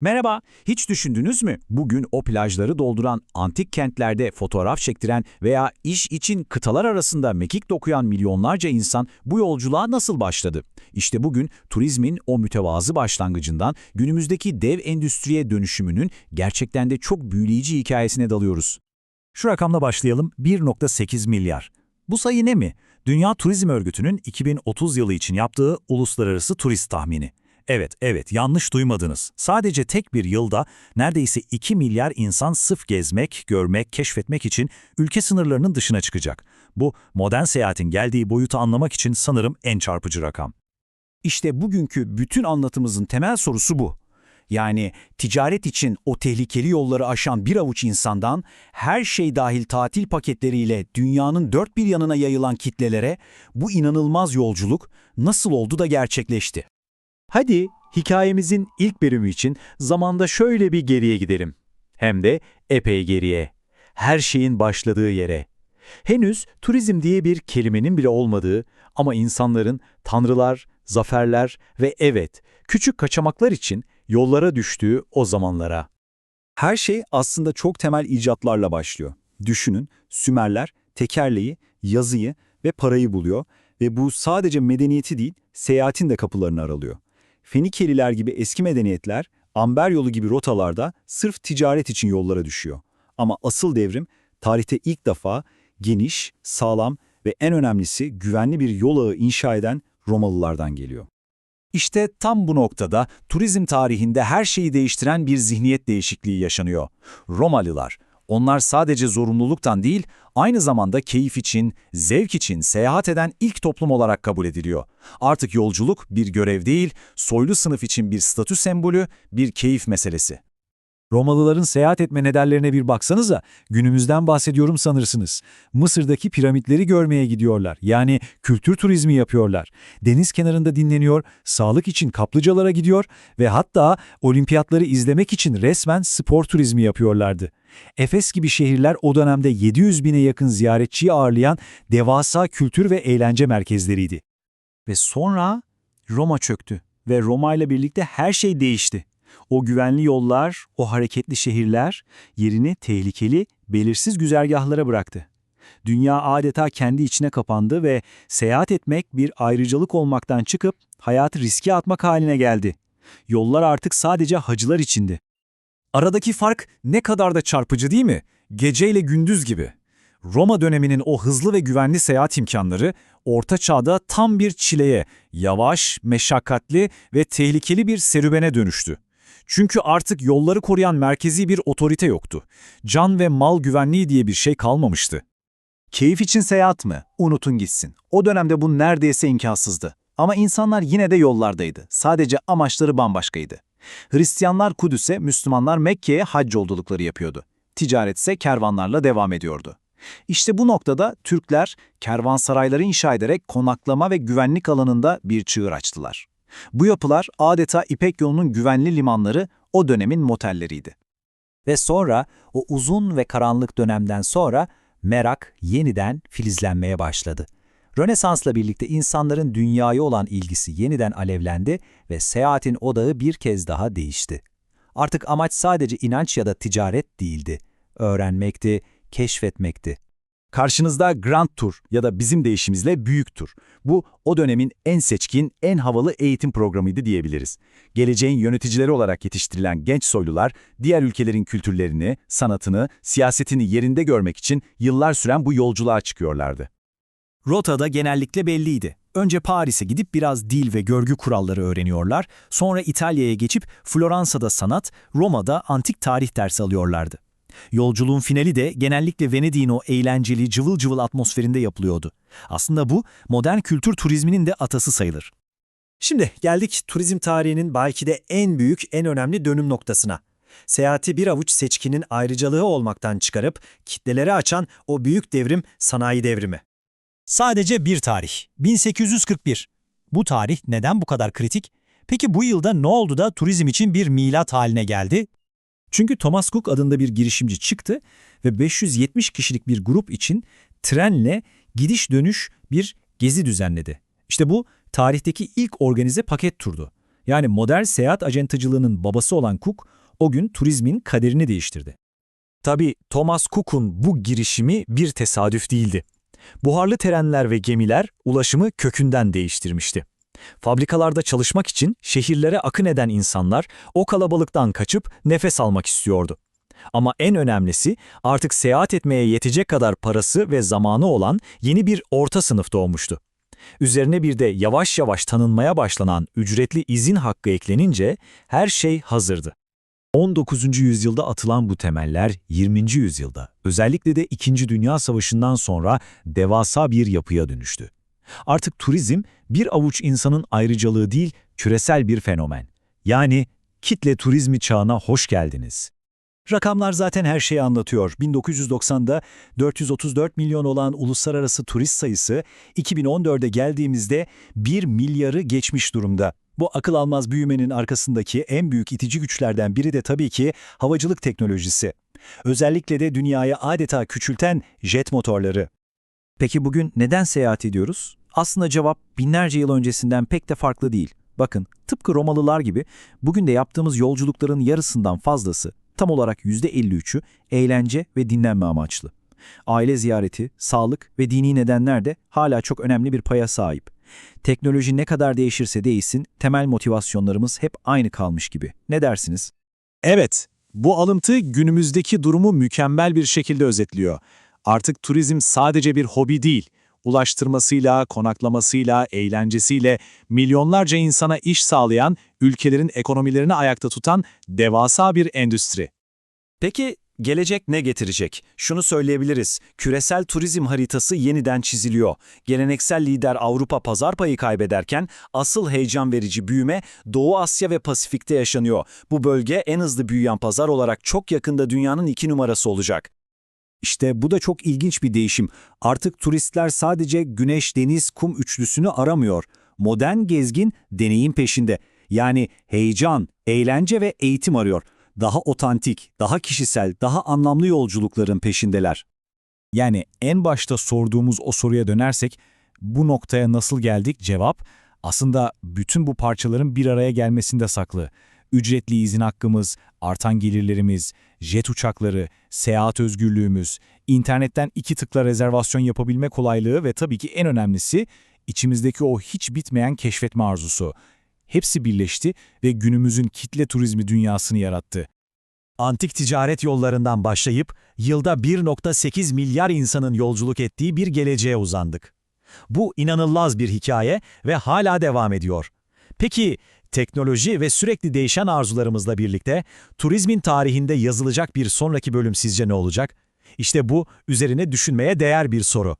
Merhaba, hiç düşündünüz mü? Bugün o plajları dolduran, antik kentlerde fotoğraf çektiren veya iş için kıtalar arasında mekik dokuyan milyonlarca insan bu yolculuğa nasıl başladı? İşte bugün turizmin o mütevazı başlangıcından günümüzdeki dev endüstriye dönüşümünün gerçekten de çok büyüleyici hikayesine dalıyoruz. Şu rakamla başlayalım, 1.8 milyar. Bu sayı ne mi? Dünya Turizm Örgütü'nün 2030 yılı için yaptığı uluslararası turist tahmini. Evet, evet, yanlış duymadınız. Sadece tek bir yılda neredeyse 2 milyar insan sırf gezmek, görmek, keşfetmek için ülke sınırlarının dışına çıkacak. Bu, modern seyahatin geldiği boyutu anlamak için sanırım en çarpıcı rakam. İşte bugünkü bütün anlatımızın temel sorusu bu. Yani ticaret için o tehlikeli yolları aşan bir avuç insandan her şey dahil tatil paketleriyle dünyanın dört bir yanına yayılan kitlelere bu inanılmaz yolculuk nasıl oldu da gerçekleşti? Hadi hikayemizin ilk bölümü için zamanda şöyle bir geriye gidelim. Hem de epey geriye. Her şeyin başladığı yere. Henüz turizm diye bir kelimenin bile olmadığı ama insanların tanrılar, zaferler ve evet küçük kaçamaklar için yollara düştüğü o zamanlara. Her şey aslında çok temel icatlarla başlıyor. Düşünün, Sümerler tekerleği, yazıyı ve parayı buluyor ve bu sadece medeniyeti değil, seyahatin de kapılarını aralıyor. Fenikeliler gibi eski medeniyetler, amber yolu gibi rotalarda sırf ticaret için yollara düşüyor. Ama asıl devrim, tarihte ilk defa geniş, sağlam ve en önemlisi güvenli bir yol ağı inşa eden Romalılardan geliyor. İşte tam bu noktada turizm tarihinde her şeyi değiştiren bir zihniyet değişikliği yaşanıyor. Romalılar, onlar sadece zorunluluktan değil, aynı zamanda keyif için, zevk için seyahat eden ilk toplum olarak kabul ediliyor. Artık yolculuk bir görev değil, soylu sınıf için bir statü sembolü, bir keyif meselesi. Romalıların seyahat etme nedenlerine bir baksanıza, günümüzden bahsediyorum sanırsınız. Mısır'daki piramitleri görmeye gidiyorlar, yani kültür turizmi yapıyorlar. Deniz kenarında dinleniyor, sağlık için kaplıcalara gidiyor ve hatta olimpiyatları izlemek için resmen spor turizmi yapıyorlardı. Efes gibi şehirler o dönemde 700 bine yakın ziyaretçiyi ağırlayan devasa kültür ve eğlence merkezleriydi. Ve sonra Roma çöktü ve Roma ile birlikte her şey değişti. O güvenli yollar, o hareketli şehirler yerini tehlikeli, belirsiz güzergahlara bıraktı. Dünya adeta kendi içine kapandı ve seyahat etmek bir ayrıcalık olmaktan çıkıp hayatı riske atmak haline geldi. Yollar artık sadece hacılar içindi. Aradaki fark ne kadar da çarpıcı değil mi? Gece ile gündüz gibi. Roma döneminin o hızlı ve güvenli seyahat imkanları Orta Çağ'da tam bir çileye, yavaş, meşakkatli ve tehlikeli bir serüvene dönüştü. Çünkü artık yolları koruyan merkezi bir otorite yoktu. Can ve mal güvenliği diye bir şey kalmamıştı. Keyif için seyahat mi? Unutun gitsin. O dönemde bu neredeyse imkansızdı. Ama insanlar yine de yollardaydı. Sadece amaçları bambaşkaydı. Hristiyanlar Kudüs'e, Müslümanlar Mekke'ye hac yolculukları yapıyordu. Ticaret ise kervanlarla devam ediyordu. İşte bu noktada Türkler kervansarayları inşa ederek konaklama ve güvenlik alanında bir çığır açtılar. Bu yapılar adeta İpek yolunun güvenli limanları o dönemin motelleriydi. Ve sonra o uzun ve karanlık dönemden sonra merak yeniden filizlenmeye başladı. Rönesans'la birlikte insanların dünyaya olan ilgisi yeniden alevlendi ve seyahatin odağı bir kez daha değişti. Artık amaç sadece inanç ya da ticaret değildi. Öğrenmekti, keşfetmekti. Karşınızda Grand Tour ya da bizim deyişimizle Büyük Tur. Bu o dönemin en seçkin, en havalı eğitim programıydı diyebiliriz. Geleceğin yöneticileri olarak yetiştirilen genç soylular, diğer ülkelerin kültürlerini, sanatını, siyasetini yerinde görmek için yıllar süren bu yolculuğa çıkıyorlardı. Rota da genellikle belliydi. Önce Paris'e gidip biraz dil ve görgü kuralları öğreniyorlar, sonra İtalya'ya geçip Floransa'da sanat, Roma'da antik tarih dersi alıyorlardı. Yolculuğun finali de genellikle Venedik'in o eğlenceli, cıvıl cıvıl atmosferinde yapılıyordu. Aslında bu, modern kültür turizminin de atası sayılır. Şimdi geldik turizm tarihinin belki de en büyük, en önemli dönüm noktasına. Seyahati bir avuç seçkinin ayrıcalığı olmaktan çıkarıp kitlelere açan o büyük devrim sanayi devrimi. Sadece bir tarih, 1841. Bu tarih neden bu kadar kritik? Peki bu yılda ne oldu da turizm için bir milat haline geldi? Çünkü Thomas Cook adında bir girişimci çıktı ve 570 kişilik bir grup için trenle gidiş dönüş bir gezi düzenledi. İşte bu tarihteki ilk organize paket turdu. Yani modern seyahat acentacılığının babası olan Cook, o gün turizmin kaderini değiştirdi. Tabii Thomas Cook'un bu girişimi bir tesadüf değildi. Buharlı trenler ve gemiler ulaşımı kökünden değiştirmişti. Fabrikalarda çalışmak için şehirlere akın eden insanlar o kalabalıktan kaçıp nefes almak istiyordu. Ama en önemlisi artık seyahat etmeye yetecek kadar parası ve zamanı olan yeni bir orta sınıf doğmuştu. Üzerine bir de yavaş yavaş tanınmaya başlanan ücretli izin hakkı eklenince her şey hazırdı. 19. yüzyılda atılan bu temeller 20. yüzyılda, özellikle de 2. Dünya Savaşı'ndan sonra devasa bir yapıya dönüştü. Artık turizm bir avuç insanın ayrıcalığı değil, küresel bir fenomen. Yani kitle turizmi çağına hoş geldiniz. Rakamlar zaten her şeyi anlatıyor. 1990'da 434 milyon olan uluslararası turist sayısı 2014'e geldiğimizde 1 milyarı geçmiş durumda. Bu akıl almaz büyümenin arkasındaki en büyük itici güçlerden biri de tabii ki havacılık teknolojisi. Özellikle de dünyayı adeta küçülten jet motorları. Peki bugün neden seyahat ediyoruz? Aslında cevap binlerce yıl öncesinden pek de farklı değil. Bakın, tıpkı Romalılar gibi bugün de yaptığımız yolculukların yarısından fazlası, tam olarak %53'ü eğlence ve dinlenme amaçlı. Aile ziyareti, sağlık ve dini nedenler de hala çok önemli bir paya sahip. Teknoloji ne kadar değişirse değişsin, temel motivasyonlarımız hep aynı kalmış gibi. Ne dersiniz? Evet, bu alıntı günümüzdeki durumu mükemmel bir şekilde özetliyor. Artık turizm sadece bir hobi değil, ulaştırmasıyla, konaklamasıyla, eğlencesiyle milyonlarca insana iş sağlayan, ülkelerin ekonomilerini ayakta tutan devasa bir endüstri. Peki gelecek ne getirecek? Şunu söyleyebiliriz. Küresel turizm haritası yeniden çiziliyor. Geleneksel lider Avrupa pazar payı kaybederken asıl heyecan verici büyüme Doğu Asya ve Pasifik'te yaşanıyor. Bu bölge en hızlı büyüyen pazar olarak çok yakında dünyanın iki numarası olacak. İşte bu da çok ilginç bir değişim. Artık turistler sadece güneş, deniz, kum üçlüsünü aramıyor. Modern gezgin deneyim peşinde. Yani heyecan, eğlence ve eğitim arıyor. Daha otantik, daha kişisel, daha anlamlı yolculukların peşindeler. Yani en başta sorduğumuz o soruya dönersek, bu noktaya nasıl geldik cevap, aslında bütün bu parçaların bir araya gelmesinde saklı. Ücretli izin hakkımız, artan gelirlerimiz, jet uçakları, seyahat özgürlüğümüz, internetten iki tıkla rezervasyon yapabilme kolaylığı ve tabii ki en önemlisi içimizdeki o hiç bitmeyen keşfetme arzusu. Hepsi birleşti ve günümüzün kitle turizmi dünyasını yarattı. Antik ticaret yollarından başlayıp yılda 1.8 milyar insanın yolculuk ettiği bir geleceğe uzandık. Bu inanılmaz bir hikaye ve hala devam ediyor. Peki teknoloji ve sürekli değişen arzularımızla birlikte turizmin tarihinde yazılacak bir sonraki bölüm sizce ne olacak? İşte bu üzerine düşünmeye değer bir soru.